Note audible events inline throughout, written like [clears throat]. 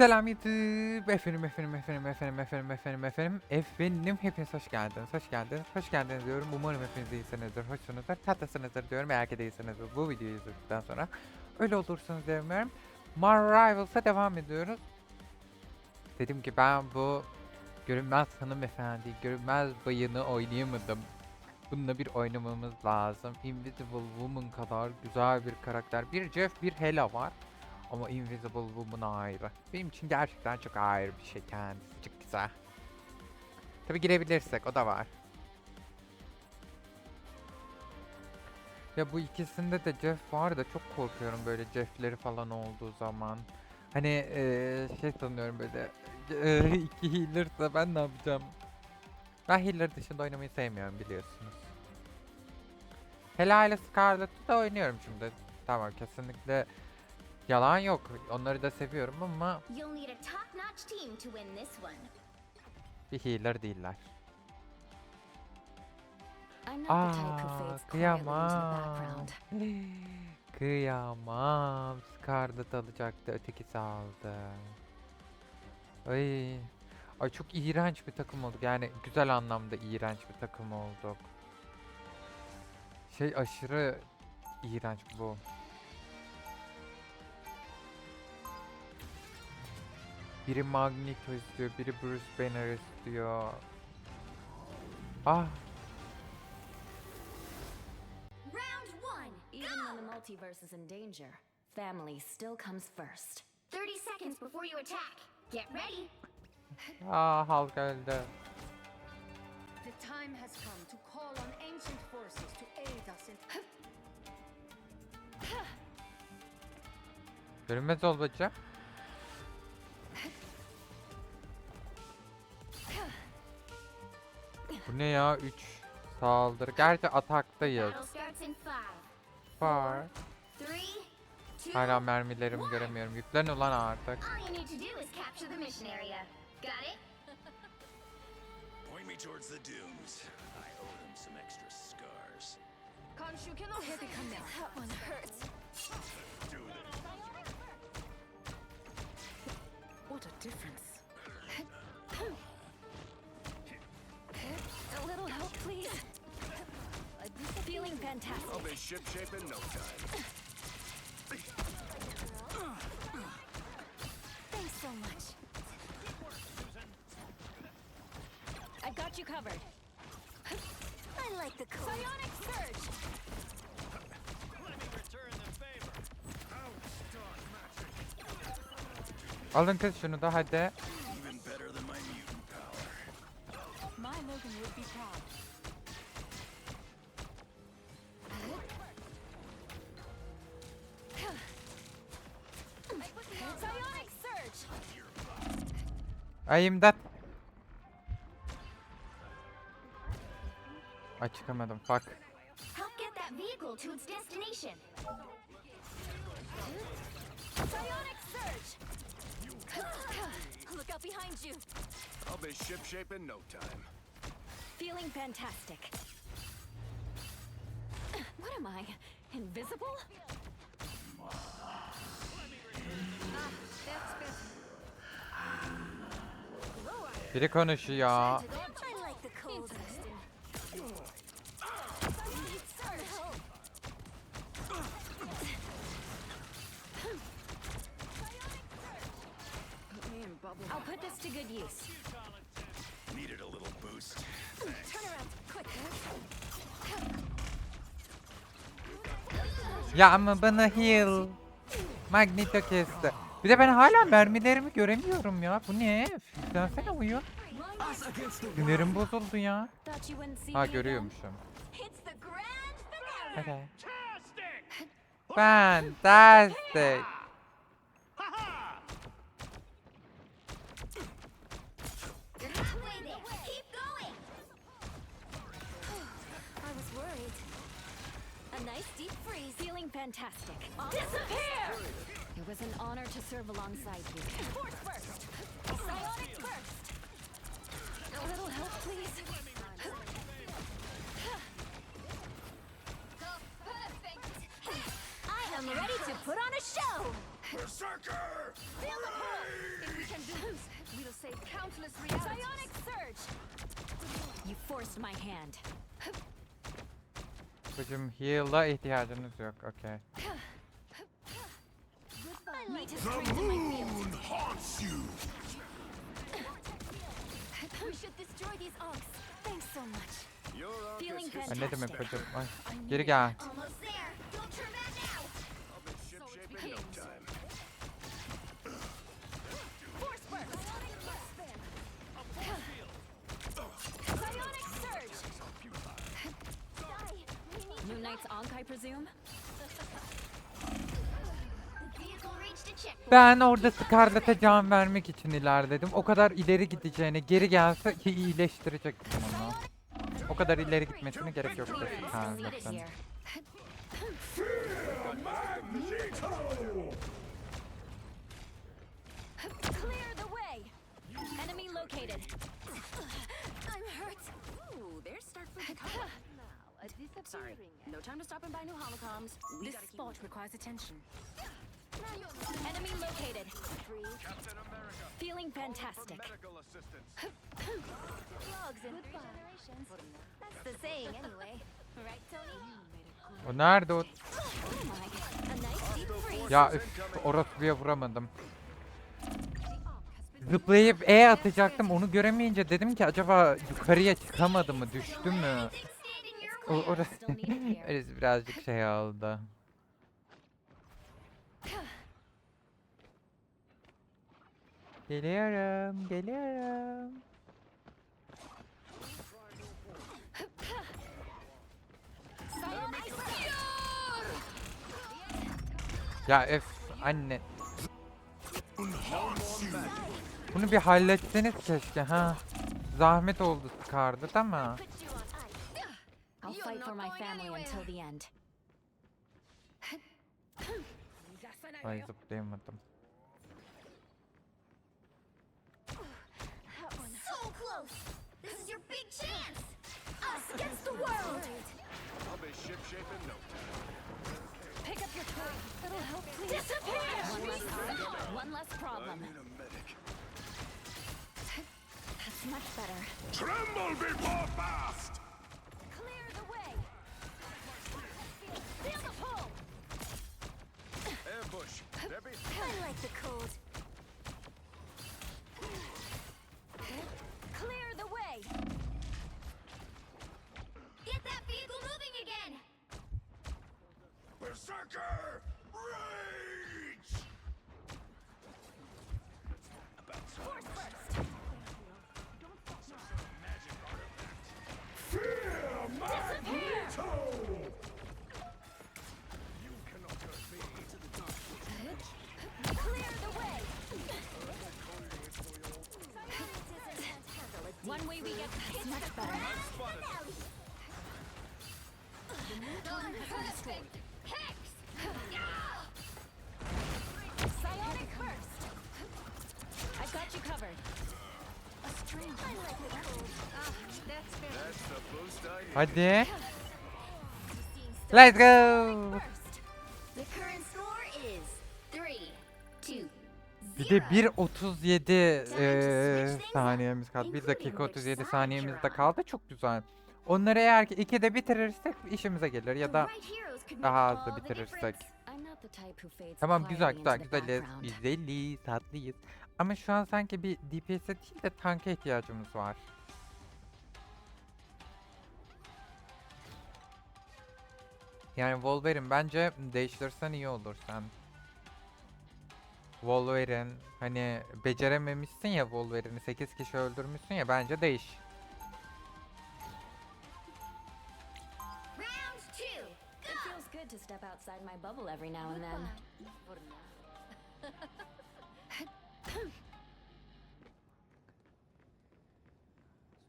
Selam YouTube. Efendim, efendim, efendim, efendim, efendim, efendim, efendim. Efendim, hepiniz hoş geldiniz, hoş geldiniz, hoş geldiniz diyorum. Umarım hepiniz iyisinizdir, hoşsunuzdur, tatlısınızdır diyorum. Eğer ki değilseniz bu videoyu izledikten sonra öyle olursunuz demiyorum. Marvel'sa devam ediyoruz. Dedim ki ben bu görünmez hanımefendi, görünmez bayını oynayamadım. Bununla bir oynamamız lazım. Invisible Woman kadar güzel bir karakter. Bir Jeff, bir Hela var. Ama Invisible Woman ayrı. Benim için gerçekten çok ayrı bir şey kendisi. Çok güzel. Tabi girebilirsek o da var. Ya bu ikisinde de Jeff var da çok korkuyorum böyle Jeff'leri falan olduğu zaman. Hani eee, şey sanıyorum böyle eee, [laughs] iki healer'sa ben ne yapacağım? Ben healer dışında oynamayı sevmiyorum biliyorsunuz. Hela ile Scarlet'ı da oynuyorum şimdi. Tamam kesinlikle yalan yok. Onları da seviyorum ama bir healer değiller. I'm not the type who Aa, fades quietly into the kıyamam. [laughs] kıyamam. Scarlet alacaktı, ötekisi aldı. Ay. Ay çok iğrenç bir takım olduk. Yani güzel anlamda iğrenç bir takım olduk. Şey aşırı iğrenç bu. Biri Magneto istiyor, biri Bruce Banner istiyor. Ah, Round one. Even when the multiverse is in danger, family still comes first. 30 seconds before you attack. Get ready. ah Hulk öldü. The time has come to call on ancient forces to aid us in Görünmez ol bacım. Bu ne ya? 3 saldırı. Gerçi ataktayız. Two. Hala mermilerimi göremiyorum. Yüklen ulan artık. Point me towards the dunes. I owe them some extra scars. Kanshuken come. That one hurts. What a difference. Feeling fantastic. I'll be shipshape in no time. Thanks so much. I've got you covered. I like the code. Psionic surge. Alın kız şunu da hadi. Ay imdat. Ay çıkamadım. Fuck. Help get that vehicle to its destination. Psionic surge. Look out behind you. I'll be shipshape in no time. Feeling fantastic. What am I? Invisible? İn bubble. I'll put this to good use. Needed a little boost. Turn around, quick. Ya ama bana heal. Magneto kesti. Bir de ben hala mermilerimi göremiyorum ya. Bu ne? Dönsene oyun. Sinirim bozuldu ya. Ha görüyormuşum. Okay. Fantastic. A nice deep freeze. Feeling fantastic. Disappear! It was an honor to serve alongside you. Force first! Psionic burst! A little help, please. I am ready to put on a show. Berserker! Feel the pull! If we can do this, we'll save countless realities. Psionic surge. You forced my hand. Bacım heal'a ihtiyacınız yok. Okey. My field. haunts you. We should destroy these onks. Thanks so much. Feeling fantastic. Ne demek? Ay. Geri gel. Almost there. Ben orada Scarlett'e can vermek için ilerledim. O kadar ileri gideceğine geri gelse ki iyileştirecektim onu. O kadar ileri gitmesine gerek Scarlett'in. here. Clear the way. Enemy located. Sorry, no time to stop and buy new holocoms. We This spot requires attention. Enemy located. Feeling fantastic. Slugs [laughs] in three generations. That's the saying anyway. [laughs] Right, Tony? O nerede o? Oh. Ya üf orasıya vuramadım. Zıplayıp E atacaktım onu göremeyince dedim ki acaba yukarıya çıkamadı mı düştü mü? O, [laughs] [laughs] orası, birazcık şey oldu. Geliyorum, geliyorum. Ya F anne. Bunu bir halletseniz keşke ha. Zahmet oldu çıkardı değil mi? I'll You're fight for my family anywhere. until the end. [laughs] Ay zıplayamadım. So close. This is your big chance. Us against the world. I'll be ship shape in no time. Pick up your toy. That'll help please. Disappear! One less problem. One less problem. I need a medic. That's much better. Tremble before fast! I like the cold. Way we get. Perfect. Hex. Psionic burst. I've got you covered. A. I like it that's the boost I need. Let's go. De 1.37 eee, saniyemiz kaldı. 1 dakika 37 saniyemiz de kaldı. Çok güzel. Onları eğer ki 2'de bitirirsek işimize gelir ya da daha the bitirirsek. Tamam güzel güzel güzeliz. Güzeliz, tatlıyız. Ama şu an sanki bir DPS'e değil de tanka ihtiyacımız var. Yani Wolverine bence değiştirsen iyi olur sen. Wolverine hani becerememişsin ya Wolverine'i 8 kişi öldürmüşsün ya bence değiş. Round two. It feels good to step outside my bubble every now and then. [laughs]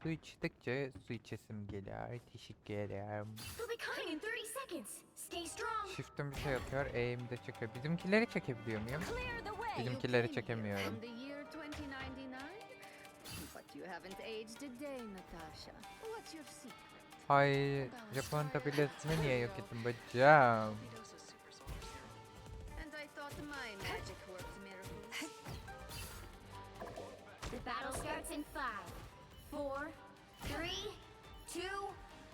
Su içtikçe su içesim geliyor. Teşekkür ederim. They'll be coming in 30 seconds. Stay strong. Shift'im bir şey atıyor. E'im de çekiyor. Bizimkileri çekebiliyor muyum? Clear the way. Bizimkileri çekemiyorum. In the year 2099? But you haven't aged a day, Natasha. What's your secret? Ay Japon tabelasını niye yok ettin bacım? And I thought my magic worked miracles. The battle starts in five, four, three, two,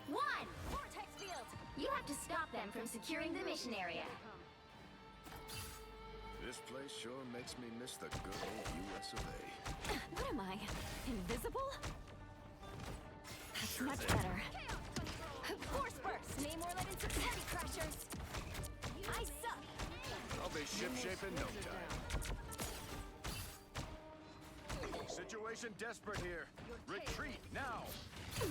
one. Vortex field. You have to stop them from securing the mission area. This place sure makes me miss the good old US of A. [clears throat] What am I? Invisible? That's much better. Force burst. Namor let in some heavy crushers. I suck. I'll be shipshape in no time. Situation desperate here. Retreat now. [clears throat]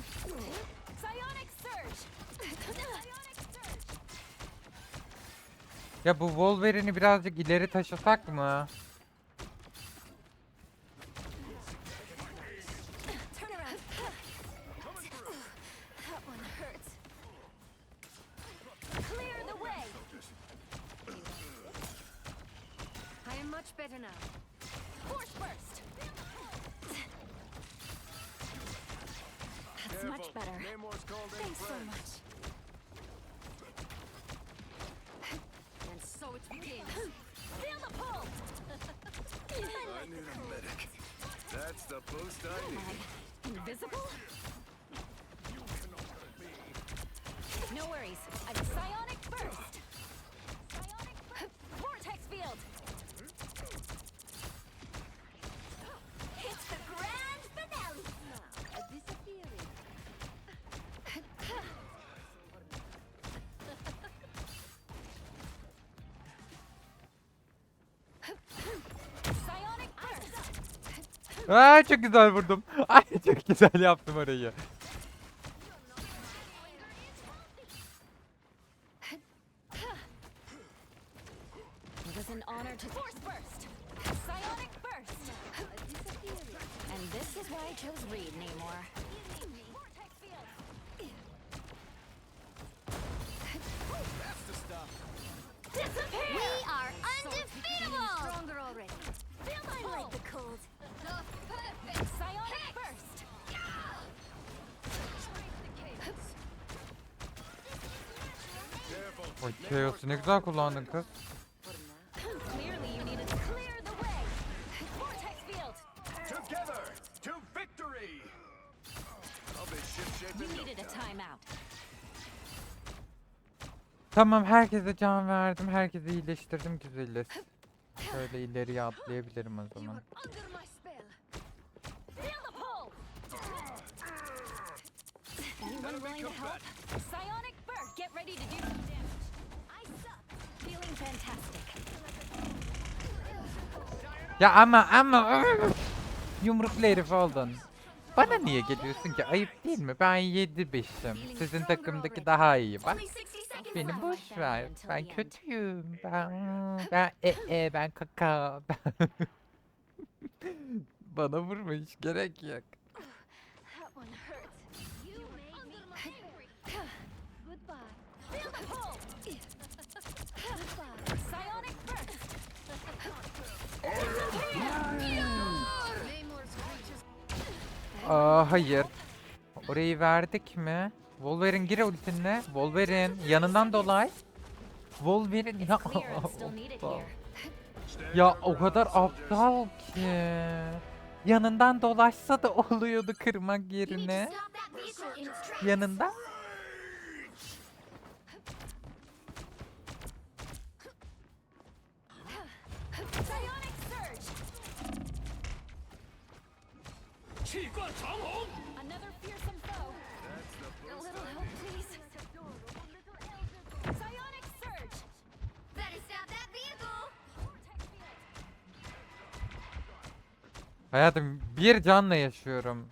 Psionic surge. [clears throat] Psionic surge. Ya bu Wolverine'i birazcık ileri taşısak mı? That's the boost I need. Invisible? No worries. I'm psionic burst. Aa çok güzel vurdum. Ay çok güzel yaptım orayı. No needed a time. timeout. Tamam herkese can verdim. Herkese iyileştirdim güzeliz. Şöyle ileriye atlayabilirim o zaman. Ya ama ama yumruklu herif oldun. Bana niye geliyorsun ki? Ayıp değil mi? Ben 7-5'im. Sizin takımdaki daha iyi. Bak Only 60 seconds beni boş ver. Ben kötüyüm. Ben ben e e ben kaka. [laughs] Bana vurma hiç gerek yok. Aa hayır. Orayı verdik mi? Wolverine gir ultinle. Wolverine yanından dolay. Wolverine ya. Aptal. [laughs] Ya o kadar aptal ki. Yanından dolaşsa da [laughs] oluyordu kırmak yerine. stop Another fearsome foe. A little help, please. Hayatım bir canla yaşıyorum.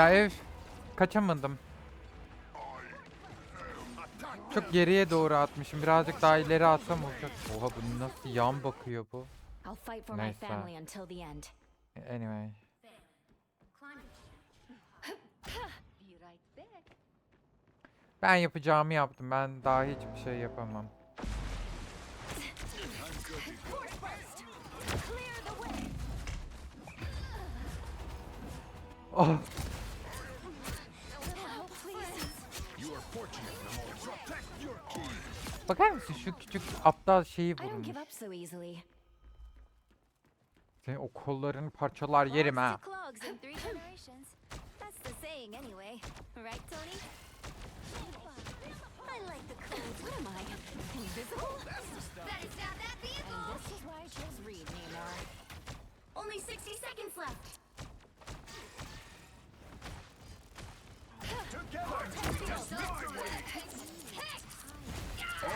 Ya ev kaçamadım. Çok geriye doğru atmışım. Birazcık daha ileri atsam olacak. Oha bu nasıl yan bakıyor bu? Neyse. Anyway. Ben yapacağımı yaptım. Ben daha hiçbir şey yapamam. Oh, bakar mısın? Şu küçük aptal şeyi easily. Senin o kollarını parçalar yerim ha. Only 60 seconds left. I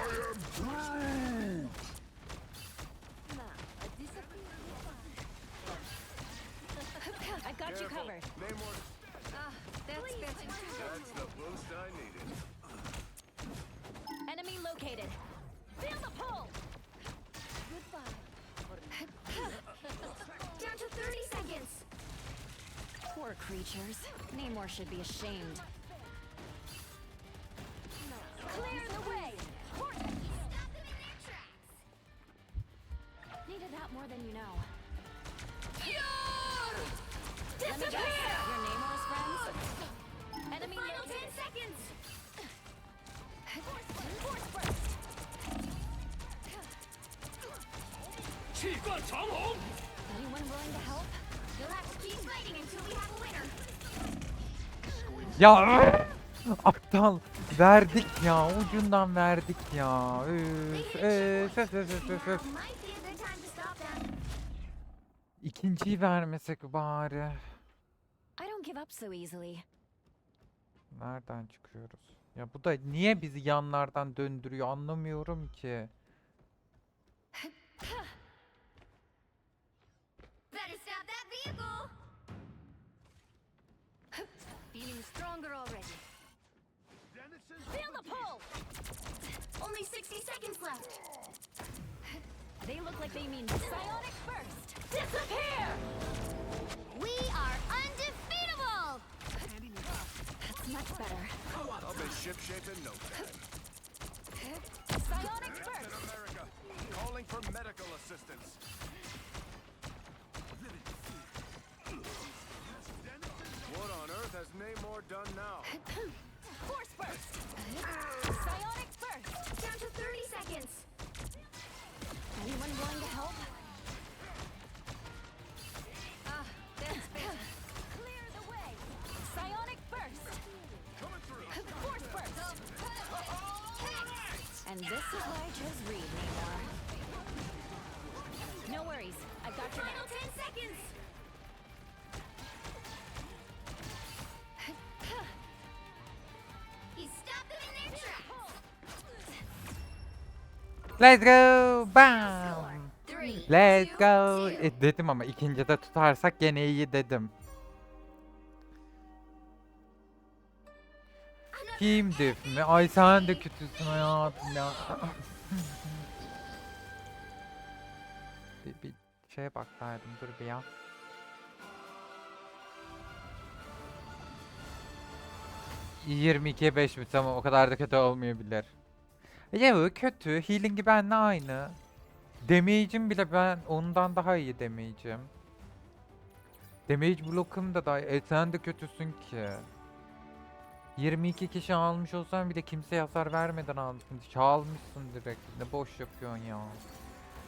got you covered. Namor, ah, That's better. that's the boost I needed. Enemy located. Feel the pull. Down to 30 seconds. Poor creatures. Namor should be ashamed. Ya aptal verdik ya ucundan verdik ya. Üf, üf, üf, üf, üf, üf. İkinciyi vermesek bari. I don't give up so easily. Nereden çıkıyoruz? Ya bu da niye bizi yanlardan döndürüyor anlamıyorum ki. Better stop that vehicle. Stronger already. Feel the pull. Only 60 seconds left. They look like they mean psionic burst. Disappear. We are undefeatable. That's much better. I'll be shipshape in no time. Psionic burst. America, calling for medical assistance. İs why I chose Reed, Namor. No worries. I've got your Final back. 10 seconds. You stop them in their tracks. Let's go! Bam! Let's go! E, dedim ama ikincide tutarsak gene iyi dedim. Kim def mi? Ay sen de kötüsün hayatım ya. bir, bir şeye baktaydım dur bir ya. ...22'ye 5 mi? Tamam o kadar da kötü olmayabilir. Ya kötü. Healing'i benimle aynı. Damage'im bile ben ondan daha iyi damage'im. Damage block'um da daha. E sen de kötüsün ki. 22 kişi almış olsan bir de kimseye hasar vermeden almışsın. Çalmışsın direkt. Ne boş yapıyorsun ya.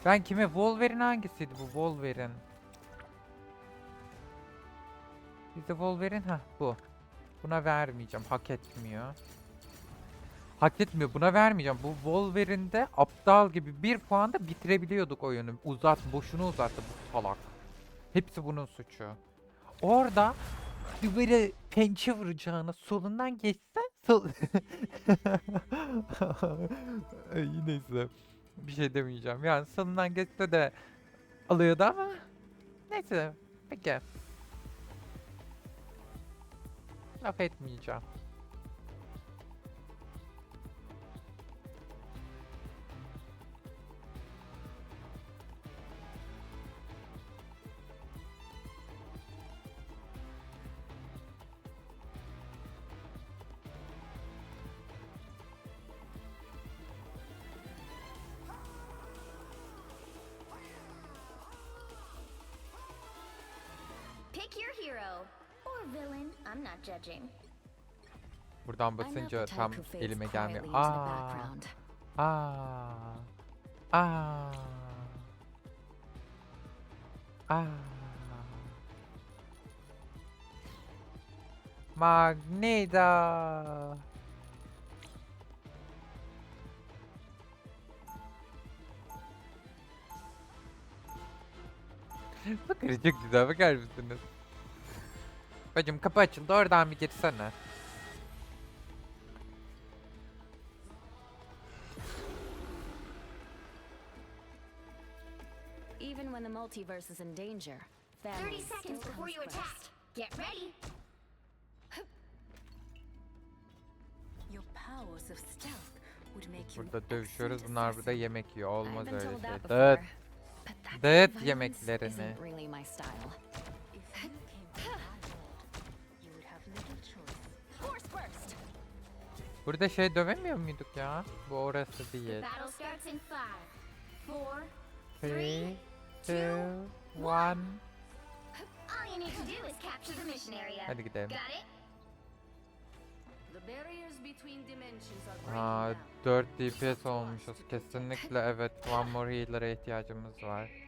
Ben kime? Wolverine hangisiydi bu Wolverine? Bizde Wolverine ha bu. Buna vermeyeceğim. Hak etmiyor. Hak etmiyor. Buna vermeyeceğim. Bu Wolverine'de aptal gibi bir puanda bitirebiliyorduk oyunu. Uzat, boşuna uzattı bu salak. Hepsi bunun suçu. Orada böyle pençe vuracağına solundan geçse sol... [laughs] Ay, neyse. Bir şey demeyeceğim. Yani solundan geçse de alıyordu ama neyse. Peki. Laf etmeyeceğim. Judging. Buradan basınca tam elime gelmiyor. Aa. Aa. Aa. Aa. Magneto. Bakın çok güzel bakar mısınız? Bacım kapı açıldı oradan bir girsene. Even when the multiverse is in danger, 30 family seconds before you attack. Get ready. Your powers of stealth would make you Burada dövüşüyoruz bunlar burada yemek yiyor. I've Olmaz been öyle told şey. that Dağıt. before, but that Dağıt yemeklerini. Burada şey dövemiyor muyduk ya? Bu orası değil. Battle starts in five, four. 3, 2, 1. All you need to do is capture the mission area. Hadi gidelim. Aa, down. 4 DPS olmuşuz. Kesinlikle evet. One more healer'a ihtiyacımız var.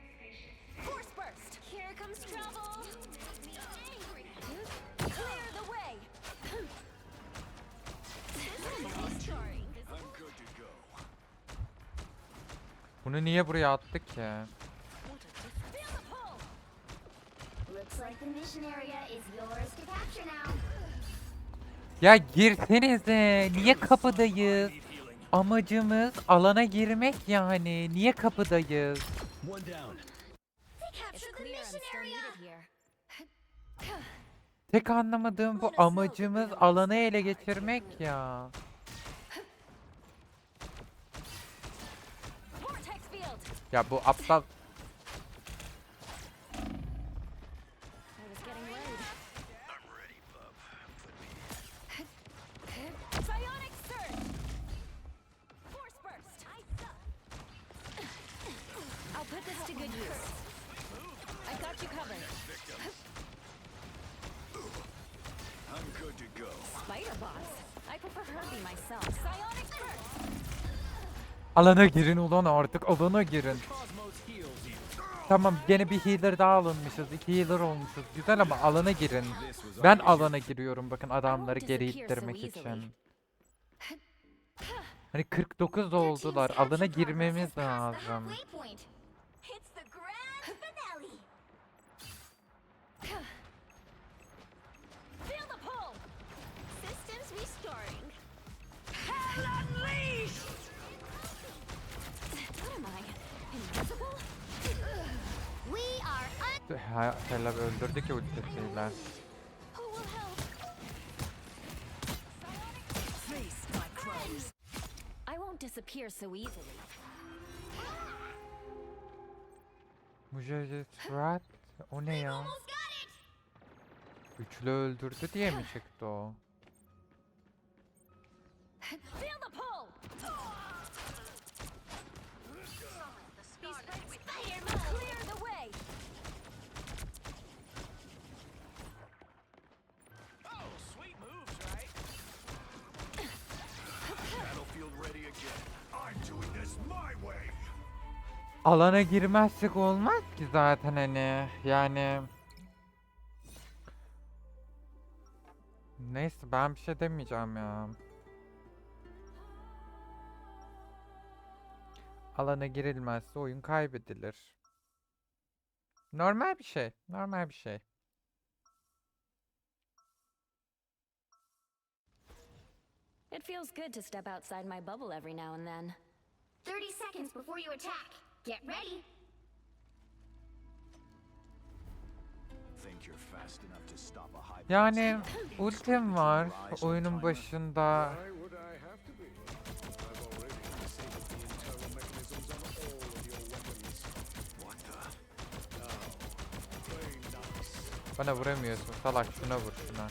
Bunu niye buraya attık ki? Ya girsenize. Niye kapıdayız? Amacımız alana girmek yani. Niye kapıdayız? Tek anlamadığım bu amacımız alanı ele geçirmek ya. Vortex field! Ya bu aptal alana girin ulan artık alana girin. Tamam gene bir healer daha alınmışız. iki healer olmuşuz. Güzel ama alana girin. Ben alana giriyorum bakın adamları geri ittirmek için. Hani 49 oldular. Alana girmemiz lazım. Ha, Hela öldürdü ki ultisiyle. Disappear so easily. Mujeje Surat. O ne ya? Üçlü öldürdü diye mi çıktı o? Alana girmezsek olmaz ki zaten hani. Yani... Neyse ben bir şey demeyeceğim ya. Alana girilmezse oyun kaybedilir. Normal bir şey. Normal bir şey. It feels good to step outside my bubble every now and then. 30 seconds before you attack. Get ready. Think you're fast enough to stop a high Yani ultim var oyunun başında. Bana vuramıyorsun salak şuna vur şuna.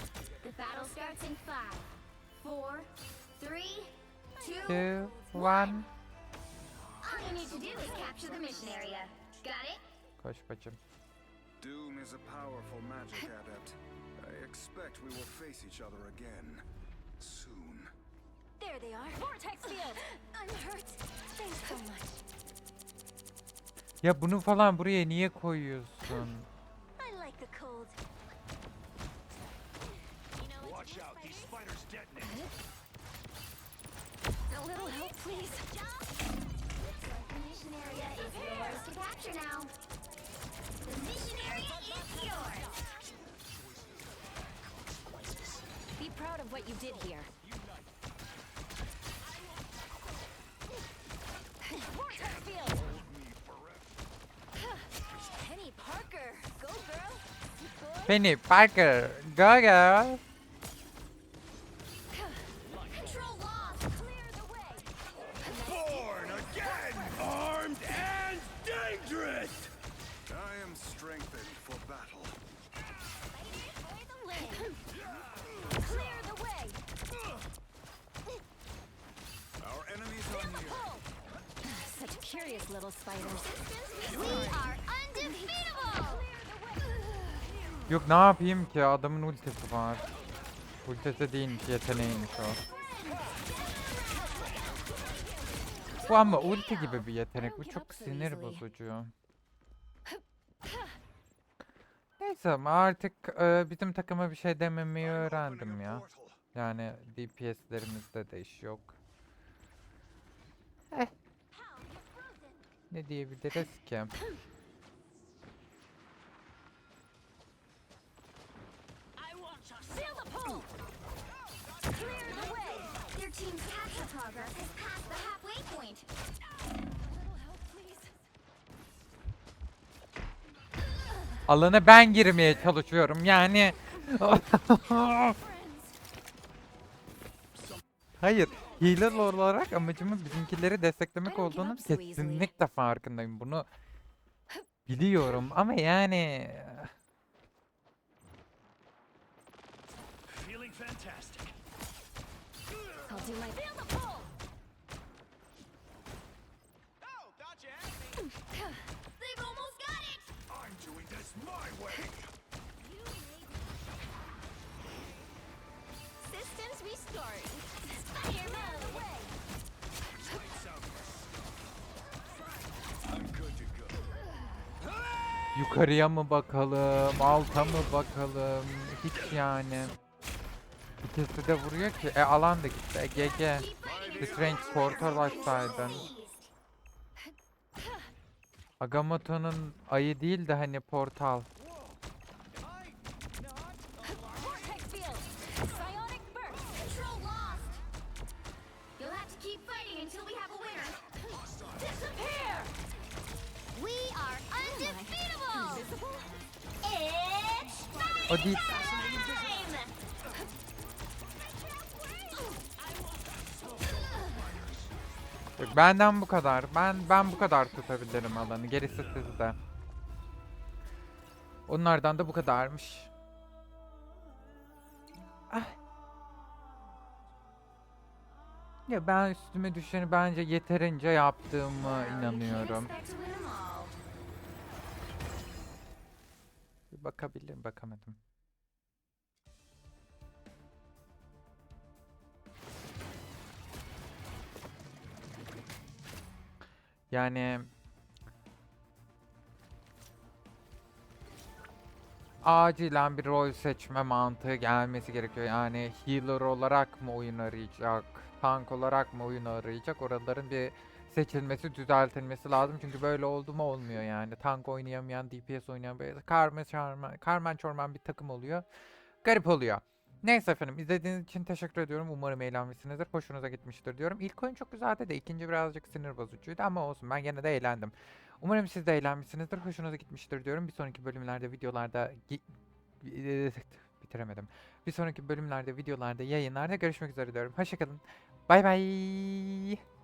Two, one. Koş bacım. Doom is a powerful magic [laughs] adept. I expect we will face each other again. Soon. There they are. Vortex field. [laughs] I'm hurt. Thanks so much. Ya bunu falan buraya niye koyuyorsun? [laughs] I like the cold. Watch out, these spiders detonate. A little help, please. Yours now. The mission area is yours. Be proud of what you did here. Vortex field. Penny Parker, go girl. Penny Parker, go girl. Yok ne yapayım ki adamın ultisi var. Ultisi değilmiş yeteneğiymiş o. Bu ama ulti gibi bir yetenek. Bu çok sinir bozucu. Neyse ama artık e, bizim takıma bir şey dememeyi öğrendim ya. Yani DPS'lerimizde de iş yok. Eh. Ne diyebiliriz ki? Alana ben girmeye çalışıyorum yani. Hayır, healer olarak amacımın bizimkileri desteklemek easily. kesinlikle farkındayım. Bunu biliyorum ama yani yukarıya mı bakalım, alta mı bakalım? Hiç yani. İkisi de vuruyor ki. E alan da gitti. E GG. Strange portal açsaydın. Agamotto'nun ayı değil de hani portal. Time. Yok, Benden bu kadar. Ben ben bu kadar tutabilirim alanı. Gerisi sizde. Onlardan da bu kadarmış. Ah. Ya ben üstüme düşeni bence yeterince yaptığımı inanıyorum. Bir bakabilirim, bakamadım. Yani acilen bir rol seçme mantığı gelmesi gerekiyor. Yani healer olarak mı oyun arayacak, tank olarak mı oyun arayacak? Oraların bir seçilmesi, düzeltilmesi lazım. Çünkü böyle oldu mu olmuyor yani. Tank oynayamayan, DPS oynayan böyle karma çarma, karman çorman bir takım oluyor. Garip oluyor. Neyse efendim izlediğiniz için teşekkür ediyorum. Umarım eğlenmişsinizdir. Hoşunuza gitmiştir diyorum. İlk oyun çok güzeldi de ikinci birazcık sinir bozucuydu ama olsun ben gene de eğlendim. Umarım siz de eğlenmişsinizdir. Hoşunuza gitmiştir diyorum. Bir sonraki bölümlerde, videolarda gi- bitiremedim. Bir sonraki bölümlerde, videolarda, yayınlarda görüşmek üzere diyorum. Hoşçakalın. Bay bay.